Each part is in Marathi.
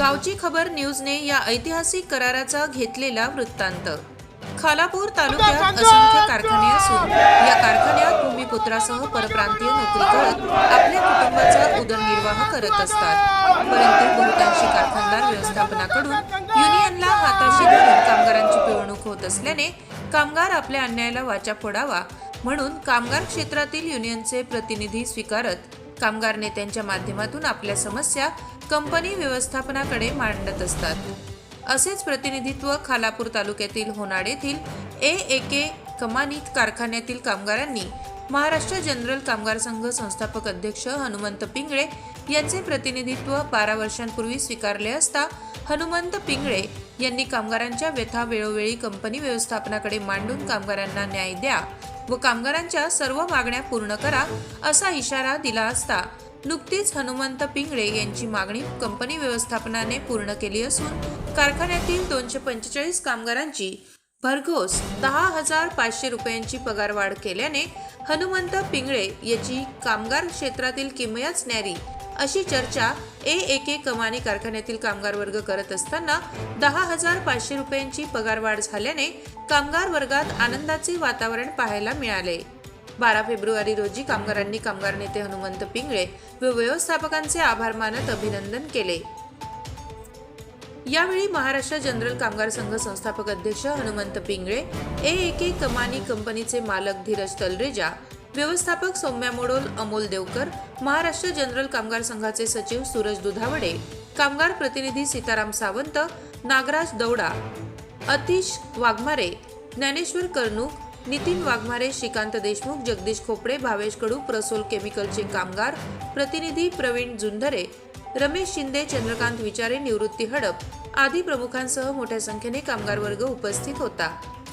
आमची खबर न्यूजने या ऐतिहासिक कराराचा घेतलेला वृत्तांत. खालापूर तालुक्यात असंख्य कारखाने असून या कारखान्यात भूमिपुत्रासह परप्रांतीय नोकरी करत आपल्या कुटुंबाचा उदरनिर्वाह करत असतात. परंतु बहुतांशी कारखानदार व्यवस्थापनाकडून युनियनला हाताशी धरून कामगारांची पिळवणूक होत असल्याने कामगार आपल्या अन्यायाला वाचा फोडावा म्हणून कामगार क्षेत्रातील युनियनचे प्रतिनिधी स्वीकारत कामगार नेत्यांच्या माध्यमातून आपल्या समस्या कंपनी व्यवस्थापनाकडे मांडत असतात. असेच प्रतिनिधित्व खालापूर तालुक्यातील होनाड येथील ए एके कमानीत कारखान्यातील कामगारांनी महाराष्ट्र जनरल कामगार संघ संस्थापक अध्यक्ष हनुमंत पिंगळे यांचे प्रतिनिधित्व बारा वर्षांपूर्वी स्वीकारले असता हनुमंत पिंगळे यांनी कामगारांच्या व्यथा वेळोवेळी कंपनी व्यवस्थापनाकडे मांडून कामगारांना न्याय द्या व कामगारांच्या सर्व मागण्या पूर्ण करा असा इशारा दिला असता नुकतीच हनुमंत पिंगळे यांची मागणी कंपनी व्यवस्थापनाने पूर्ण केली असून कारखान्यातील दोनशे पंचेचाळीस कामगारांची भरघोस दहा हजार पाचशे रुपयांची पगारवाढ केल्याने हनुमंत पिंगळे याची कामगार क्षेत्रातील किमयाच न्यारी अशी चर्चा ए एके कमानी कारखान्यातील कामगार वर्ग करत असताना दहा हजार पाचशे रुपयांची पगारवाढ झाल्याने कामगार वर्गात आनंदाचे वातावरण पाहायला मिळाले. बारा फेब्रुवारी रोजी कामगारांनी कामगार नेते हनुमंत पिंगळे व व्यवस्थापकांचे आभार मानत अभिनंदन केले. यावेळी महाराष्ट्र जनरल कामगार संघ संस्थापक अध्यक्ष हनुमंत पिंगळे ए एके कमानी कंपनीचे मालक धीरज तलरेजा व्यवस्थापक सौम्या मोडोल अमोल देवकर महाराष्ट्र जनरल कामगार संघाचे सचिव सूरज दुधावडे कामगार प्रतिनिधी सीताराम सावंत नागराज दौडा अतिश वाघमारे ज्ञानेश्वर कर्णूक नितीन वाघमारे श्रीकांत देशमुख जगदीश खोपडे भावेश कडू प्रसोल केमिकलचे कामगार प्रतिनिधी प्रवीण जुंधरे रमेश शिंदे चंद्रकांत विचारे निवृत्ती हडप आदी प्रमुखांसह मोठ्या संख्येने कामगार वर्ग उपस्थित होता.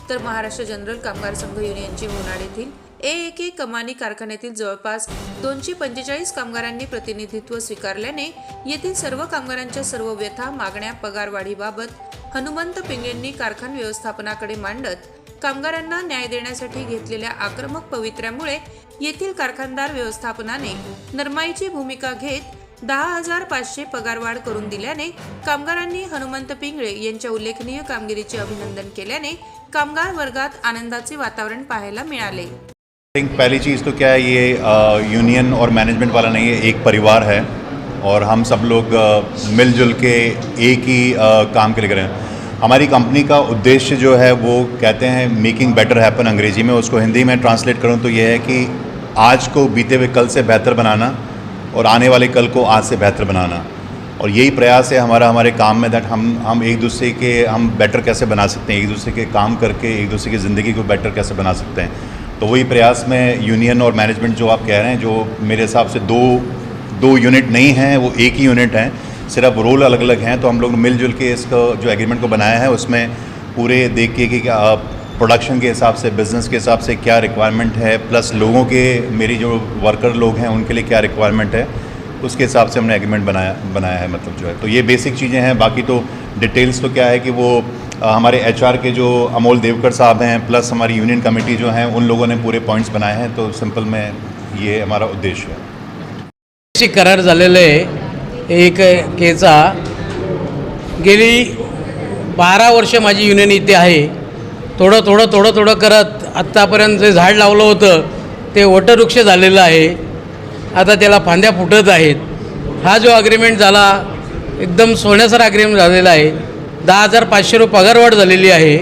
तर महाराष्ट्र जनरल कामगार संघ युनियनचे होणार येथील ए एके कमानी कारखान्यातील जवळपास दोनशे पंचेचाळीस कामगारांनी प्रतिनिधित्व स्वीकारल्याने येथील सर्व कामगारांच्या सर्व व्यथा मागण्या पगारवाढीबाबत हनुमंत पिंगेंनी कारखान व्यवस्थापनाकडे मांडत कामगारांना न्याय देण्यासाठी घेतलेल्या आक्रमक पवित्र्यामुळे येथील कारखानदार व्यवस्थापनाने नरमाईची भूमिका घेत दहा हजार पाचशे पगारवाढ करून दिल्याने कामगारांनी हनुमंत पिंगळे यांच्या उल्लेखनीय कामगिरीचे अभिनंदन केल्याने कामगार वर्गात आनंदाचे वातावरण पाहायला मिळाले. थिंक पहली चीज़ तो क्या है ये युनियन यूनियन और मैनेजमेंट वाला नहीं है एक परिवार है और हम सब लोग मिलजुल के एक ही काम के लिए करें हमारी कंपनी का उद्देश्य जो है वो कहते हैं, मेकिंग बेटर हैपन अंग्रेज़ी में। उसको हिंदी में ट्रांसलेट करूँ तो ये है कि आज को बीते हुए कल से बेहतर बनाना और आने वाले कल को आज से बेहतर बनाना। और यही प्रयास है हमारा, हमारे काम में दैट हम हम एक दूसरे के, हम बेटर कैसे बना सकते हैं? एक दूसरे के काम करके, एक दूसरे की ज़िंदगी को बेटर कैसे बना सकते हैं? तो वही प्रयास में यूनियन और मैनेजमेंट जो आप कह रहे हैं, जो मेरे हिसाब से दो दो यूनिट नहीं हैं, वो एक ही यूनिट हैं। सिर्फ़ रोल अलग अलग हैं तो हम लोग मिलजुल के इसको जो एग्रीमेंट को बनाया है उसमें पूरे देख के कि प्रोडक्शन के हिसाब से बिज़नेस के हिसाब से क्या रिक्वायरमेंट है प्लस लोगों के मेरी जो वर्कर लोग हैं उनके लिए क्या रिक्वायरमेंट है उसके हिसाब से हमने एग्रीमेंट बनाया बनाया है मतलब जो है। तो ये बेसिक चीज़ें हैं बाकी तो डिटेल्स तो क्या है कि वो अ, हमारे एचआर के जो अमोल देवकर साहब हैं प्लस हमारी यूनियन कमेटी जो हैं उन लोगों ने पूरे पॉइंट्स बनाए हैं तो सिंपल में ये हमारा उद्देश्य है। करार एक केचा. गेली बारा वर्ष माझी युनियन इथे आहे. थोडं थोडं थोडं थोडं करत आत्तापर्यंत जे झाड लावलं होतं ते वटवृक्ष झालेलं आहे. आता त्याला फांद्या फुटत आहेत. हा जो अग्रीमेंट झाला एकदम सोन्यासारखा अग्रीमेंट झालेला आहे. दहा हजार पाचशे रुपये पगारवाढ झालेली आहे.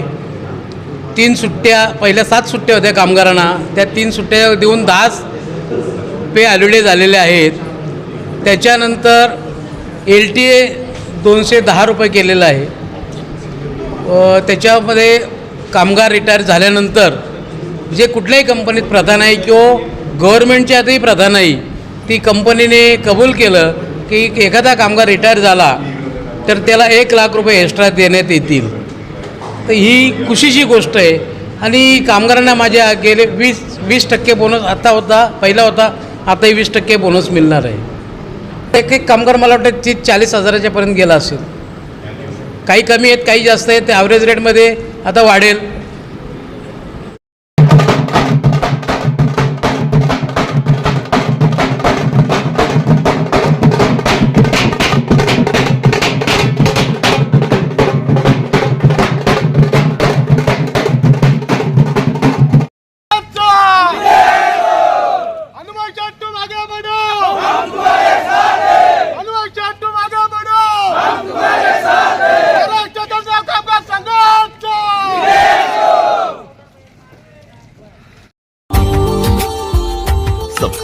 तीन सुट्ट्या पहिल्या सात सुट्ट्या होत्या कामगारांना. त्या तीन सुट्ट्या देऊन दहाच पे हॉलिडे झालेले आहेत. त्याच्यानंतर एल टी ए दोनशे दहा रुपये केलेलं आहे. त्याच्यामध्ये कामगार रिटायर झाल्यानंतर जे कुठल्याही कंपनीत प्रधान आहे किंवा गव्हर्नमेंटच्या आतही प्रधान आहे ती कंपनीने कबूल केलं की एखादा कामगार रिटायर झाला तर त्याला एक लाख रुपये एक्स्ट्रा देण्यात येतील. तर ही खुशीची गोष्ट आहे. आणि कामगारांना माझ्या गेले वीस वीस टक्के बोनस आता होता पहिला होता आताही वीस टक्के बोनस मिळणार आहे. एक एक कामगार मला वाटतं तीस चाळीस हजाराच्यापर्यंत गेला असेल. काही कमी आहेत काही जास्त आहेत ते ॲव्हरेज रेटमध्ये आता वाढेल.